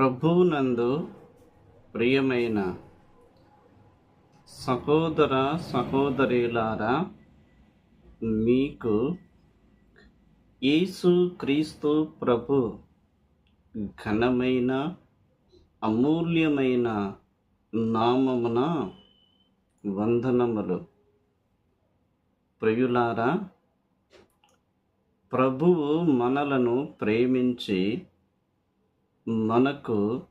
ప్రభువునందు ప్రియమైన సహోదర సహోదరులారా మీకు యేసు క్రీస్తు ప్రభు ఘనమైన అమూల్యమైన నామమున వందనములు. ప్రియులారా ప్రభువు మనలను ప్రేమించి మనకు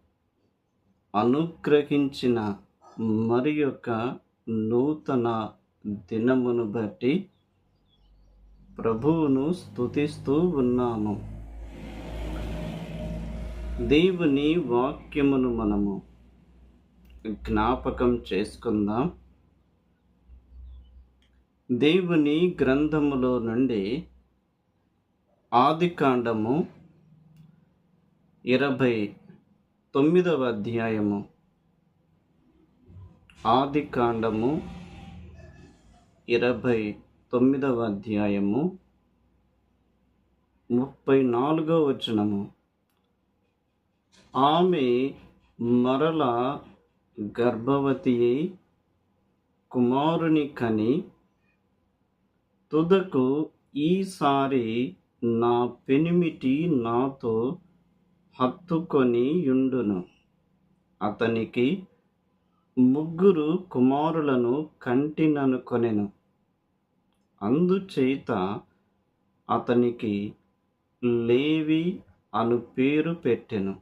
అనుగ్రహించిన మరి యొక్క నూతన దినమును బట్టి ప్రభువును స్తుతిస్తూ ఉన్నాము. దేవుని వాక్యమును మనము జ్ఞాపకం చేసుకుందాం. దేవుని గ్రంథములో నుండి ఆదికాండము ఇరవై తొమ్మిదవ అధ్యాయము. ఆది కాండము ఇరవై తొమ్మిదవ అధ్యాయము ముప్పై నాలుగో వచనము. ఆమె మరల గర్భవతి అయి కుమారుని కని తుదకు ఈసారి నా పెనిమిటి నాతో హత్తుకొని యుండును. అతనికి ముగ్గురు కుమారులను కంటిననుకొనెను. అందుచేత అతనికి లేవి అను పేరు పెట్టెను.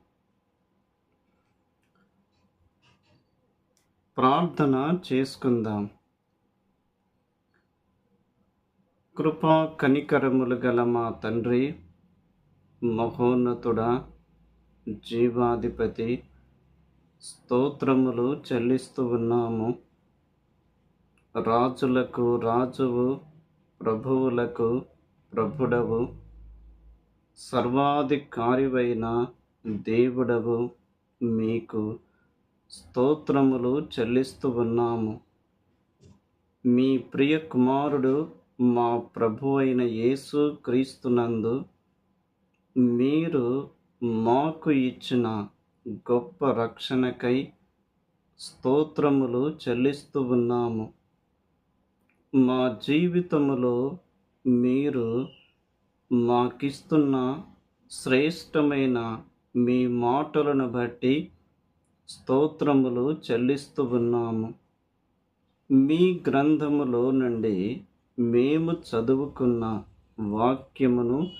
ప్రార్థన చేసుకుందాం. కృపా కనికరములు గల మా తండ్రి మహోన్నతుడా జీవాధిపతి స్తోత్రములు చెల్లిస్తూ ఉన్నాము. రాజులకు రాజువు ప్రభువులకు ప్రభుడవు సర్వాధికారివైన దేవుడవు. మీకు స్తోత్రములు చెల్లిస్తూ ఉన్నాము. మీ ప్రియ కుమారుడు మా ప్రభు అయిన యేసు క్రీస్తునందు మీరు మాకు ఇచ్చిన గొప్ప రక్షణకై స్తోత్రములు చెల్లిస్తూ ఉన్నాము. మా జీవితములో మీరు మాకిస్తున్న శ్రేష్టమైన మీ మాటలను బట్టి స్తోత్రములు చెల్లిస్తూ ఉన్నాము. మీ గ్రంథములో నుండి మేము చదువుకున్న వాక్యమును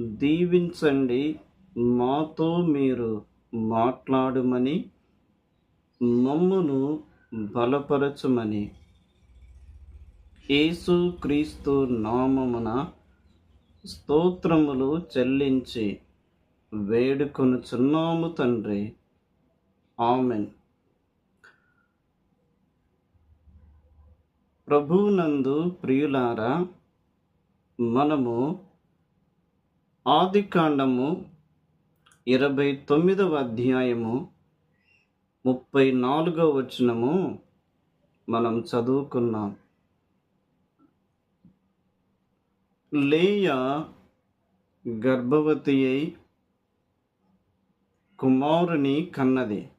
దీవించండి మాతో మీరు మాట్లాడమని మమ్మును బలపరచమని. యేసు క్రీస్తు నామమున స్తోత్రములు చెల్లించి వేడుకొనుచున్నాము తండ్రి. ఆమెన్. ప్రభునందు ప్రియులారా మనము ఆదికాండము ఇరవై తొమ్మిదవ అధ్యాయము ముప్పై నాలుగవ వచనము మనం చదువుకున్నాం. లేయ గర్భవతి అయి కుమారుని కన్నది.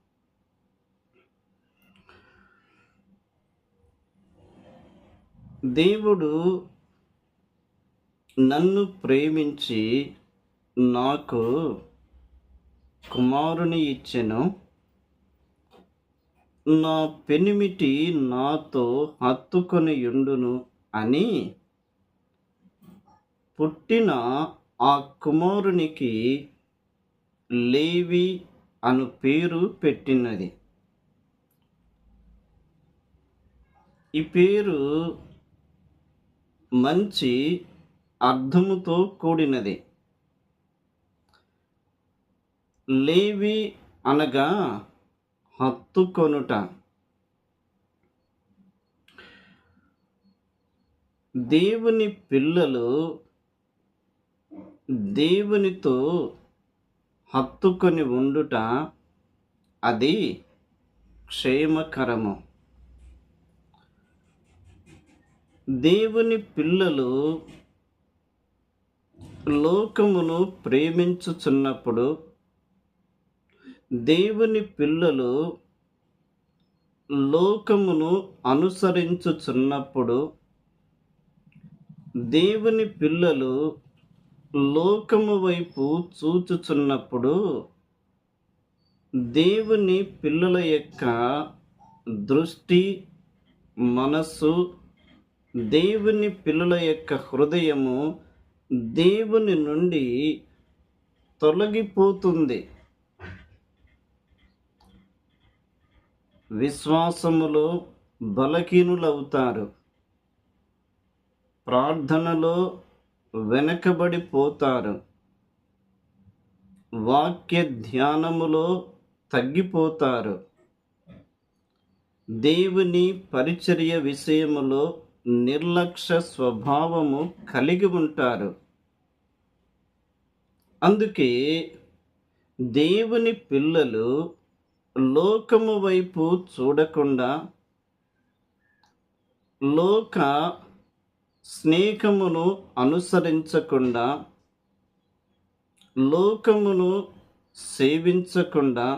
దేవుడు నన్ను ప్రేమించి నాకు కుమారుని ఇచ్చెను. నా పెనిమిటి నాతో హత్తుకొని ఉండును అని పుట్టిన ఆ కుమారునికి లేవి అను పేరు పెట్టినది. ఈ పేరు మంచి అర్థముతో కూడినది. లేవి అనగా హత్తుకొనుట దేవుని పిల్లలు దేవునితో హత్తుకొని ఉండుట అది క్షేమకరము. దేవుని పిల్లలు లోకమును ప్రేమించుచున్నప్పుడు దేవుని పిల్లలు లోకమును అనుసరించుచున్నప్పుడు దేవుని పిల్లలు లోకము వైపు చూచుచున్నప్పుడు దేవుని పిల్లల యొక్క దృష్టి మనస్సు దేవుని పిల్లల యొక్క హృదయము దేవుని నుండి తొలగిపోతుంది. విశ్వాసములో బలహీనులవుతారు. ప్రార్థనలో వెనకబడిపోతారు. వాక్య ధ్యానములో తగ్గిపోతారు. దేవుని పరిచర్య విషయములో నిర్లక్ష్య స్వభావము కలిగి ఉంటారు. అందుకే దేవుని పిల్లలు లోకము వైపు చూడకుండా లోక స్నేహమును అనుసరించకుండా లోకమును సేవించకుండా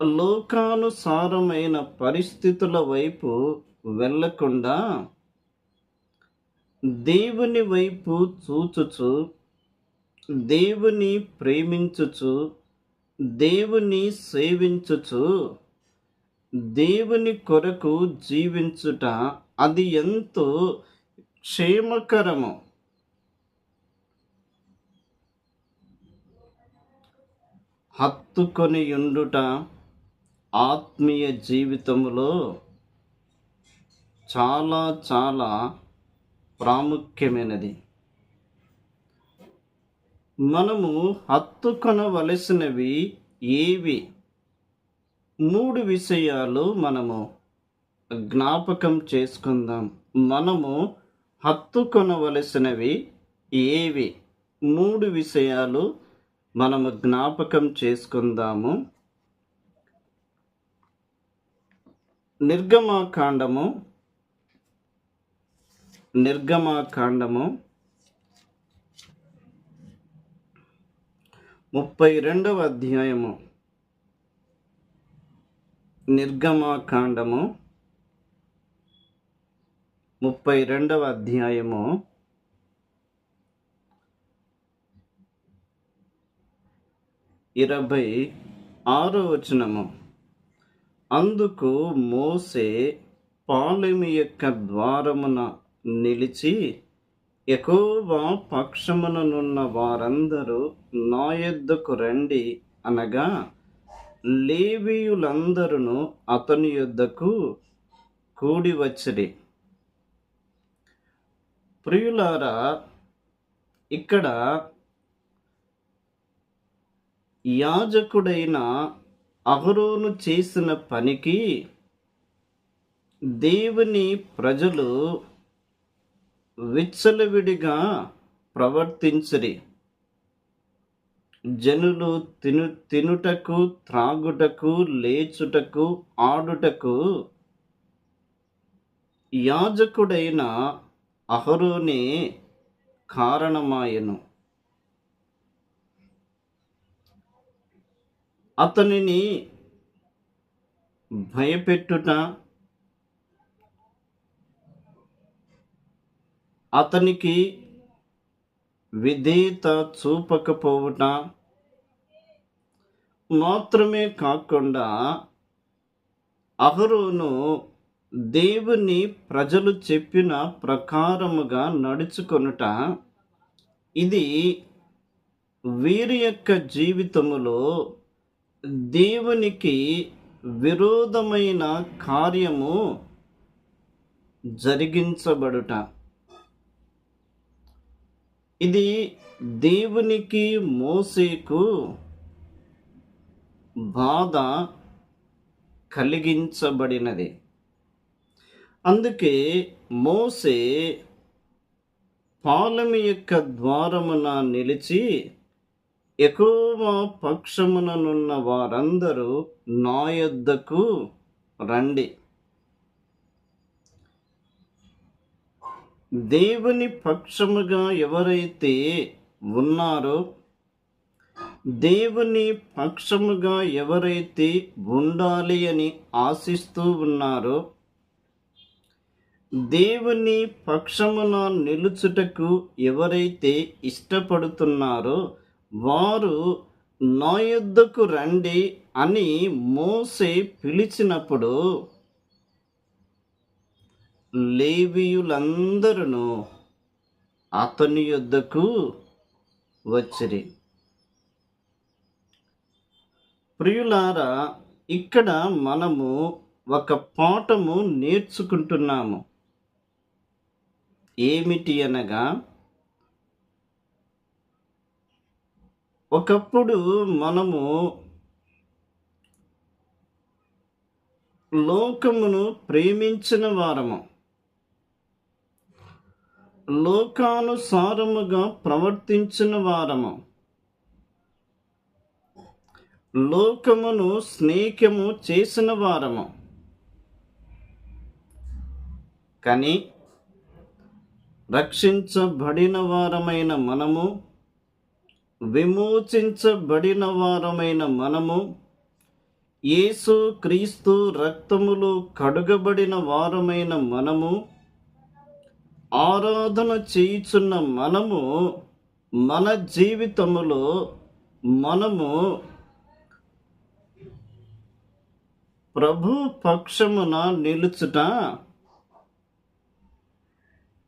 లోకానుసారమైన పరిస్థితుల వైపు వెళ్ళకుండా దేవుని వైపు చూచుచు దేవుని ప్రేమించుచు దేవుని సేవించుచు దేవుని కొరకు జీవించుట అది ఎంతో క్షేమకరము. హత్తుకొని ఉండుట ఆత్మీయ జీవితంలో చాలా చాలా ప్రాముఖ్యమైనది. మనము హత్తుకొనవలసినవి ఏవి? మూడు విషయాలు మనము జ్ఞాపకం చేసుకుందాం. మనము హత్తుకొనవలసినవి ఏవి? మూడు విషయాలు మనము జ్ఞాపకం చేసుకుందాము. నిర్గమాకాండము నిర్గమాకాండము ముప్పై రెండవ అధ్యాయము. నిర్గమాకాండము ముప్పై రెండవ అధ్యాయము. ఇరవై ఆరో వచనము. అందుకు మోసే పాలెమి యొక్క ద్వారమున నిలిచి ఎక్కువ పక్షముననున్న వారందరూ నా యొద్దకు రండి అనగా లేవీయులందరూ అతని యొద్దకు కూడి వచ్చిరి. ప్రియులారా ఇక్కడ యాజకుడైన అహరోను చేసిన పనికి దేవుని ప్రజలు విచ్చలవిడిగా ప్రవర్తించరి. జనులు తిను తినుటకు త్రాగుటకు లేచుటకు ఆడుటకు యాజకుడైన అహరోనే కారణమాయను. అతనిని భయపెట్టుట అతనికి విధేయత చూపకపోవుట మాత్రమే కాకుండా అహరోను దేవుని ప్రజలు చెప్పిన ప్రకారముగా నడుచుకొనుట ఇది వీరి యొక్క జీవితములో దేవునికి విరోధమైన కార్యము జరిగించబడుట. ఇది దేవునికి మోసేకు బాధ కలిగించబడినది. అందుకే మోసే పాలమి యొక్క ద్వారమున నిలిచి ఎక్కువ పక్షముననున్న వారందరూ నా యొద్దకు రండి. దేవుని పక్షముగా ఎవరైతే ఉన్నారో దేవుని పక్షముగా ఎవరైతే ఉండాలి అని ఆశిస్తూ ఉన్నారో దేవుని పక్షమున నిలుచుటకు ఎవరైతే ఇష్టపడుతున్నారో వారు నా యుద్ధకు రండి అని మోసే పిలిచినప్పుడు లేవీయులందరూ అతని యొద్దకు వచ్చిరి. ప్రియులారా ఇక్కడ మనము ఒక పాఠము నేర్చుకుంటున్నాము. ఏమిటి అనగా ఒకప్పుడు మనము లోకమును ప్రేమించిన వారము. లోకానుసారముగా ప్రవర్తించిన వారము. లోకమును స్నేహము చేసిన వారము. కానీ రక్షించబడిన వారమైన మనము విమోచించబడిన వారమైన మనము యేసు క్రీస్తు రక్తములు కడుగబడిన వారమైన మనము ఆరాధన చేయుచున్న మనము మన జీవితములో మనము ప్రభు పక్షమున నిలుచుట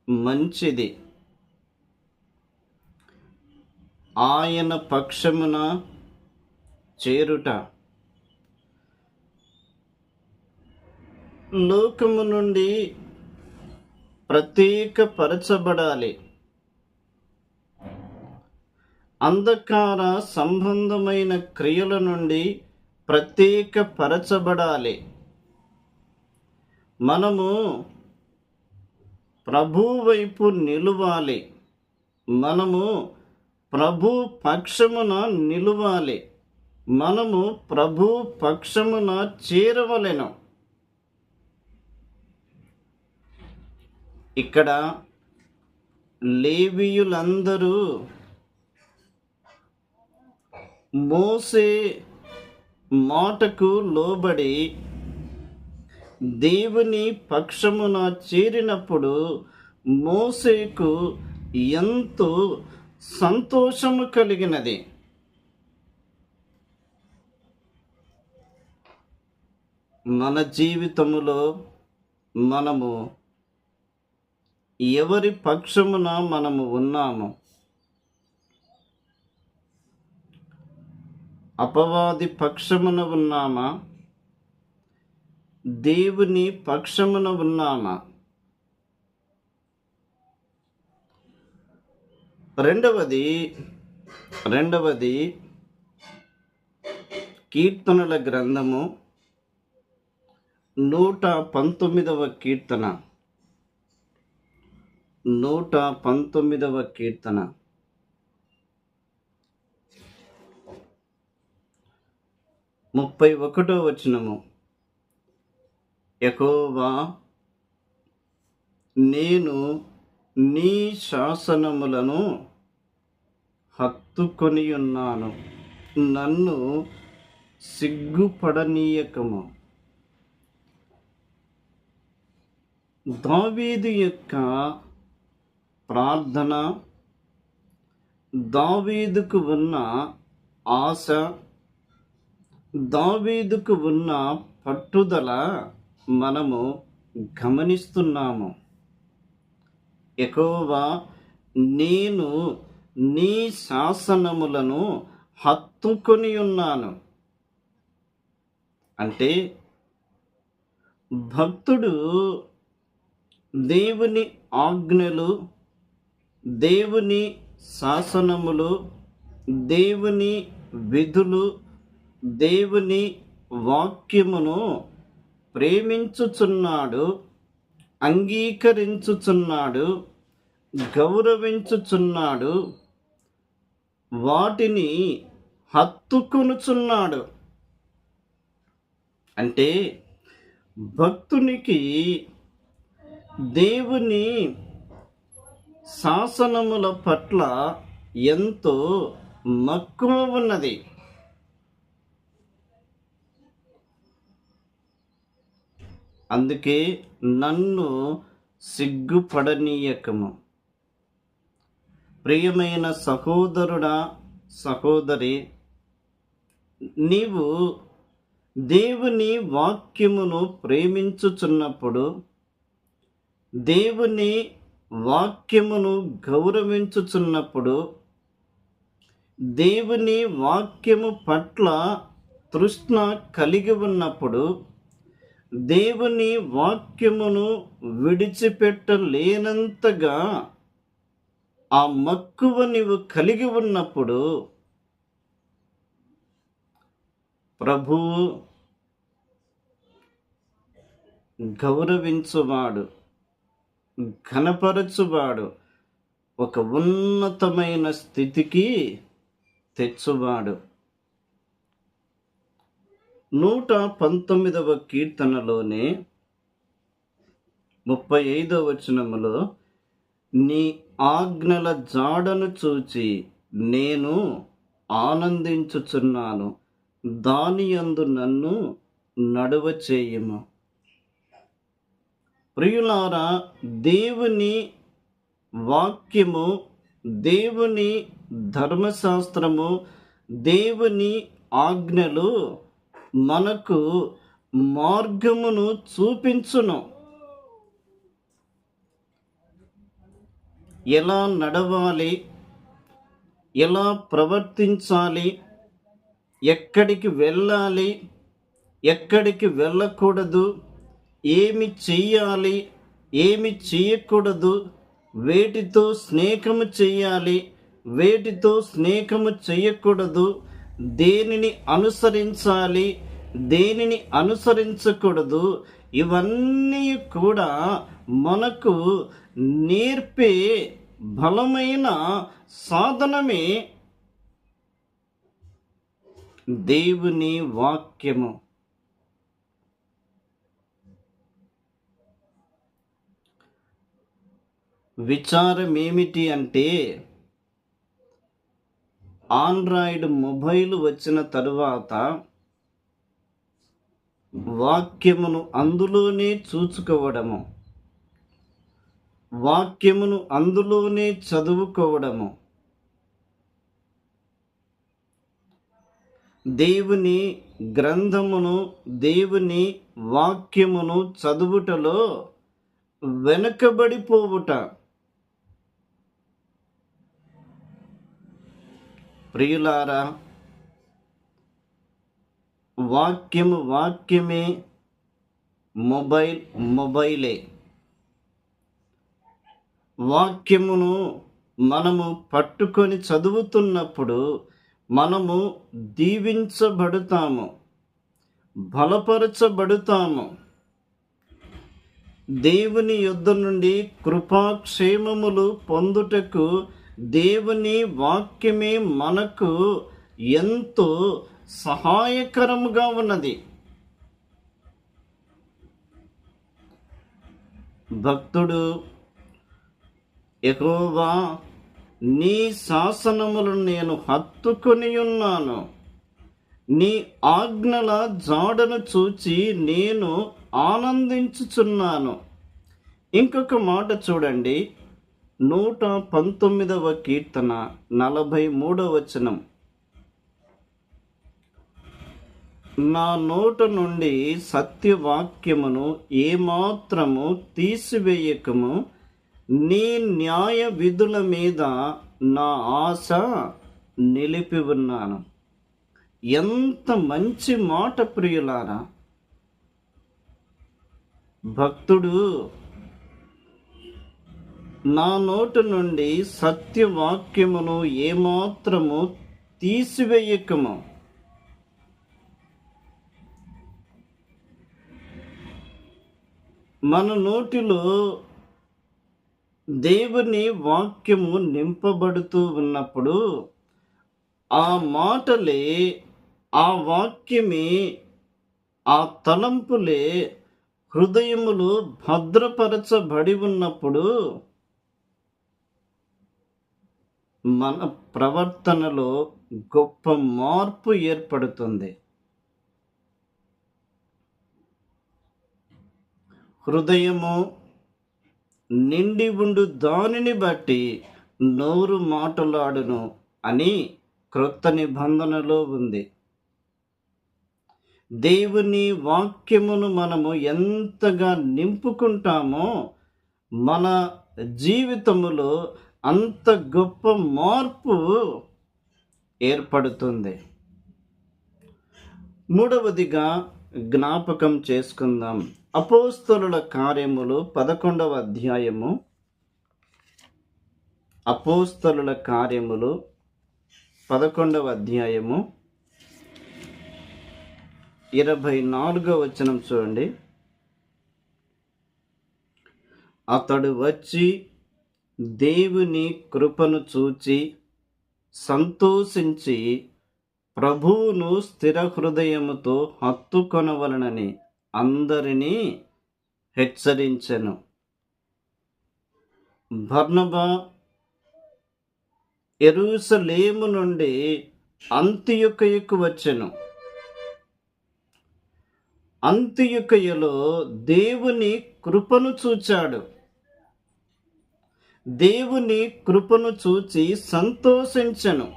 మంచిది. ఆయన పక్షమున చేరుట. లోకము నుండి ప్రత్యేకపరచబడాలి. అంధకార సంబంధమైన క్రియల నుండి ప్రత్యేకపరచబడాలి. మనము ప్రభు వైపు నిలవాలి. మనము ప్రభు పక్షమున నిలవాలి. మనము ప్రభు పక్షమున చేరవలెను. ఇక్కడ లేవీయులందరూ మోసే మాటకు లోబడి దేవుని పక్షమున చేరినప్పుడు మోసేకు ఎంతో సంతోషము కలిగినది. మన జీవితములో మనము ఎవరి పక్షమున మనము ఉన్నాము అపవాది పక్షమున ఉన్నామా? దేవుని పక్షమున ఉన్నామా? రెండవది రెండవది కీర్తనల గ్రంథము నూట పంతొమ్మిదవ కీర్తన. నూట పంతొమ్మిదవ కీర్తన. ముప్పై ఒకటో వచనము. ఎకోవా నేను నీ శాసనములను హత్తుకొని ఉన్నాను నన్ను సిగ్గుపడనీయకము. దావీదు యొక్క ప్రార్థన దావీదుకు ఉన్న ఆశ దావీదుకు ఉన్న పట్టుదల మనము గమనిస్తున్నాము. ఎక్కువగా నేను నీ శాసనములను హత్తుకొని ఉన్నాను. అంటే భక్తుడు దేవుని ఆజ్ఞలు దేవుని శాసనములు దేవుని విధులు దేవుని వాక్యమును ప్రేమించుచున్నాడు అంగీకరించుచున్నాడు గౌరవించుచున్నాడు వాటిని హత్తుకొనుచున్నాడు. అంటే భక్తునికి దేవుని శాసనముల పట్ల ఎంతో మక్కువ ఉన్నది. అందుకే నన్ను సిగ్గుపడనీయకము. ప్రియమైన సహోదరుడా సహోదరి నీవు దేవుని వాక్యమును ప్రేమించుచున్నప్పుడు దేవుని వాక్యమును గౌరవించుచున్నప్పుడు దేవుని వాక్యము పట్ల తృష్ణ కలిగి ఉన్నప్పుడు దేవుని వాక్యమును విడిచిపెట్టలేనంతగా ఆ మక్కువ నీవు కలిగి ఉన్నప్పుడు ప్రభువు గౌరవించువాడు. ఘనపరచువాడు. ఒక ఉన్నతమైన స్థితికి తెచ్చువాడు. నూట పంతొమ్మిదవ కీర్తనలోనే ముప్పై ఐదవ వచనములో నీ ఆజ్ఞల జాడను చూచి నేను ఆనందించుచున్నాను. దాని యందు నన్ను నడువ చేయము. ప్రియులారా దేవుని వాక్యము దేవుని ధర్మశాస్త్రము దేవుని ఆజ్ఞలు మనకు మార్గమును చూపించును. ఎలా నడవాలి? ఎలా ప్రవర్తించాలి? ఎక్కడికి వెళ్ళాలి? ఎక్కడికి వెళ్ళకూడదు? ఏమి చెయ్యాలి? ఏమి చేయకూడదు వేటితో స్నేహము చేయాలి వేటితో స్నేహము చేయకూడదు దేనిని అనుసరించాలి? దేనిని అనుసరించకూడదు? ఇవన్నీ కూడా మనకు నేర్పే బలమైన సాధనమే దేవుని వాక్యము. విచారం ఏమిటి అంటే ఆండ్రాయిడ్ మొబైల్ వచ్చిన తరువాత వాక్యమును అందులోనే చూచుకోవడము. వాక్యమును అందులోనే చదువుకోవడము. దేవుని గ్రంథమును దేవుని వాక్యమును చదువుటలో వెనుకబడిపోవుట. ప్రియులారా వాక్యము వాక్యమే మొబైల్ మొబైలే. వాక్యమును మనము పట్టుకొని చదువుతున్నప్పుడు మనము దీవించబడుతాము బలపరచబడుతాము. దేవుని యుద్ధ నుండి కృపాక్షేమములు పొందుటకు దేవుని వాక్యమే మనకు ఎంతో సహాయకరముగా ఉన్నది. భక్తుడు ఎకోవా నీ శాసనములను నేను హత్తుకొని ఉన్నాను. నీ ఆజ్ఞల జాడను చూచి నేను ఆనందించుచున్నాను. ఇంకొక మాట చూడండి. నూట పంతొమ్మిదవ కీర్తన నలభై మూడవ వచనం. నా నోట నుండి సత్యవాక్యమును ఏమాత్రము తీసివేయకము. నీ న్యాయ విధుల మీద నా ఆశ నిలిపి ఉన్నాను. ఎంత మంచి మాట ప్రియులారా! భక్తుడు నా నోటి నుండి సత్యవాక్యమును ఏమాత్రము తీసివేయకము. మన నోటిలో దేవుని వాక్యము నింపబడుతూ ఉన్నప్పుడు ఆ మాటలే ఆ వాక్యమే ఆ తలంపులే హృదయములు భద్రపరచబడి ఉన్నప్పుడు మన ప్రవర్తనలో గొప్ప మార్పు ఏర్పడుతుంది. హృదయము నిండి ఉండు దానిని బట్టి నోరు మాటలాడును అని క్రొత్త నిబంధనలో ఉంది. దేవుని వాక్యమును మనము ఎంతగా నింపుకుంటామో మన జీవితములో అంత గొప్ప మార్పు ఏర్పడుతుంది. మూడవదిగా జ్ఞాపకం చేసుకుందాం. అపోస్తలుల కార్యములు పదకొండవ అధ్యాయము. అపోస్తలుల కార్యములు పదకొండవ అధ్యాయము. ఇరవై నాలుగో వచనం చూడండి. అతడు వచ్చి దేవుని కృపను చూచి సంతోషించి ప్రభువును స్థిర హృదయముతో హత్తుకొనవలనని అందరినీ హెచ్చరించెను. బర్నబా ఎరుసలేము నుండి అంత్యుకయకు వచ్చెను. అంత్యుకయలో దేవుని కృపను చూచాడు. దేవుని కృపను చూచి సంతోషించను.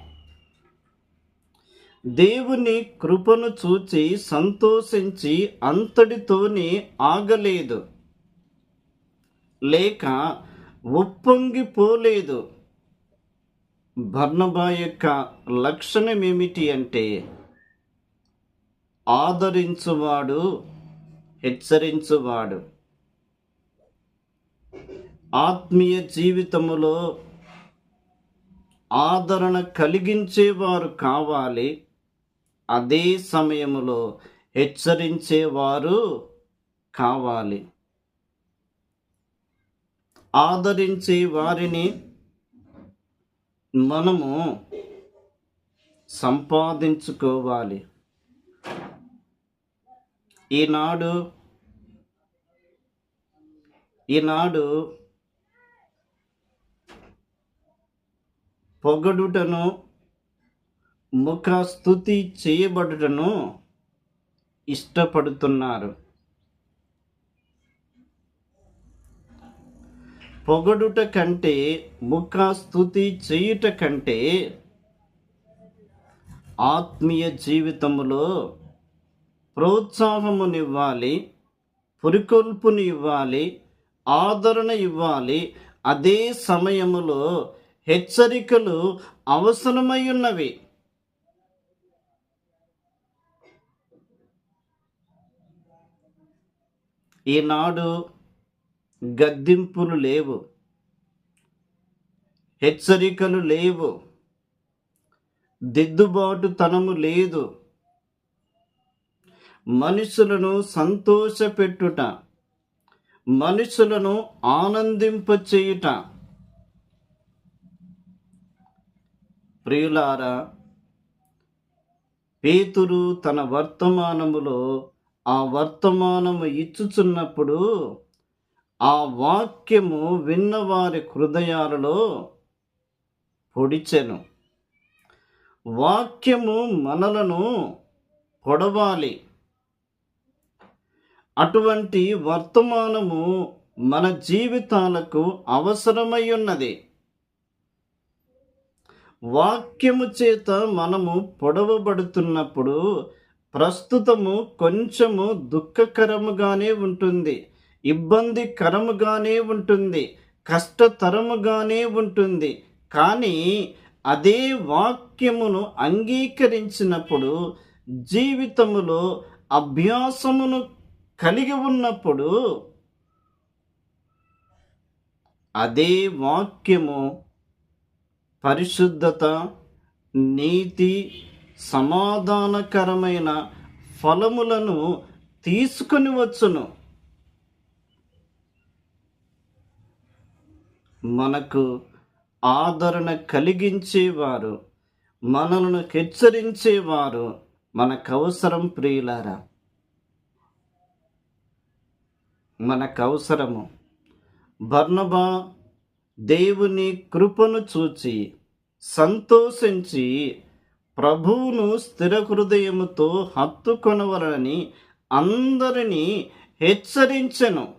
దేవుని కృపను చూచి సంతోషించి అంతటితోనే ఆగలేదు. లేక ఉప్పొంగిపోలేదు. భర్ణబా యొక్క లక్షణం ఏమిటి అంటే ఆదరించువాడు హెచ్చరించువాడు. ఆత్మీయ జీవితములో ఆదరణ కలిగించేవారు కావాలి. అదే సమయంలో హెచ్చరించేవారు కావాలి. ఆదరించే వారిని మనము సంపాదించుకోవాలి. ఈనాడు ఈనాడు పొగడుటను ముఖ స్థుతి చేయబడుటను ఇష్టపడుతున్నారు. పొగడుట కంటే ముఖ స్థుతి చేయుట కంటే ఆత్మీయ జీవితములో ప్రోత్సాహమునివ్వాలి పురికొల్పుని ఇవ్వాలి ఆదరణ ఇవ్వాలి అదే సమయములో హెచ్చరికలు అవసరమై ఉన్నవి ఈనాడు గద్దింపులు లేవు. హెచ్చరికలు లేవు. దిద్దుబాటుతనము లేదు. మనుషులను సంతోషపెట్టుట మనుషులను ఆనందింపచేయుట ప్రియులారా పేతురు తన వర్తమానములో ఆ వర్తమానము ఇచ్చుచున్నప్పుడు ఆ వాక్యము విన్నవారి హృదయాలలో పొడిచెను. వాక్యము మనలను పొడవాలి. అటువంటి వర్తమానము మన జీవితాలకు అవసరమై ఉన్నది. వాక్యము చేత మనము పొడవబడుతున్నప్పుడు ప్రస్తుతము కొంచెము దుఃఖకరముగానే ఉంటుంది ఇబ్బందికరముగానే ఉంటుంది కష్టతరముగానే ఉంటుంది. కానీ అదే వాక్యమును అంగీకరించినప్పుడు జీవితములో అభ్యాసమును కలిగి ఉన్నప్పుడు అదే వాక్యము పరిశుద్ధత నీతి సమాధానకరమైన ఫలములను తీసుకొని వచ్చును. మనకు ఆదరణ కలిగించేవారు మనలను హెచ్చరించేవారు మనకు అవసరం ప్రియులారా. మనకు అవసరము బర్ణబా దేవుని కృపను చూచి సంతోషించి ప్రభువును స్థిర హృదయముతో హత్తుకొనవలని అందరినీ హెచ్చరించెను.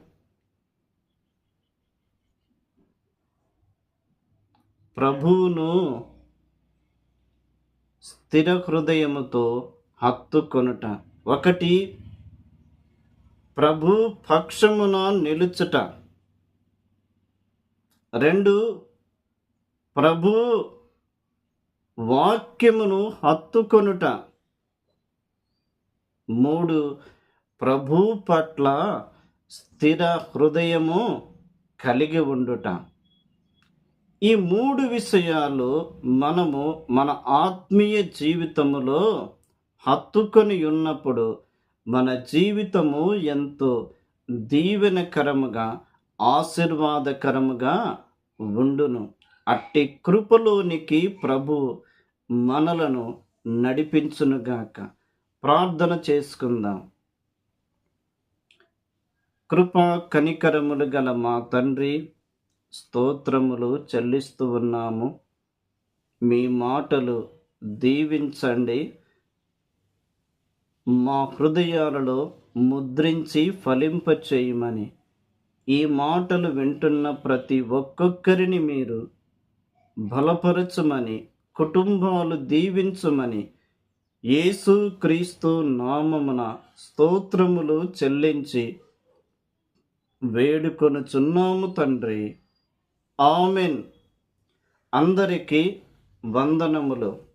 ప్రభువును స్థిర హృదయముతో హత్తుకొనుట. ఒకటి ప్రభు పక్షమున నిలుచుట. రెండు ప్రభు వాక్యమును హత్తుకొనుట. మూడు ప్రభు పట్ల స్థిర హృదయము కలిగి ఉండుట. ఈ మూడు విషయాలు మనము మన ఆత్మీయ జీవితములో హత్తుకొని ఉన్నప్పుడు మన జీవితము ఎంతో దీవెనకరముగా ఆశీర్వాదకరముగా ఉండును. అట్టి కృపలోనికి ప్రభు మనలను నడిపించునుగాక ప్రార్థన చేసుకుందాం. కృపా కనికరములు గల మా తండ్రి స్తోత్రములు చెల్లిస్తూ ఉన్నాము. మీ మాటలు దీవించండి. మా హృదయాలలో ముద్రించి ఫలింపచేయమని ఈ మాటలు వింటున్న ప్రతి ఒక్కొక్కరిని మీరు బలపరచమని కుటుంబాలు దీవించమని యేసు క్రీస్తు నామమున స్తోత్రములు చెల్లించి వేడుకొనుచున్నాము తండ్రి. ఆమెన్. అందరికీ వందనములు.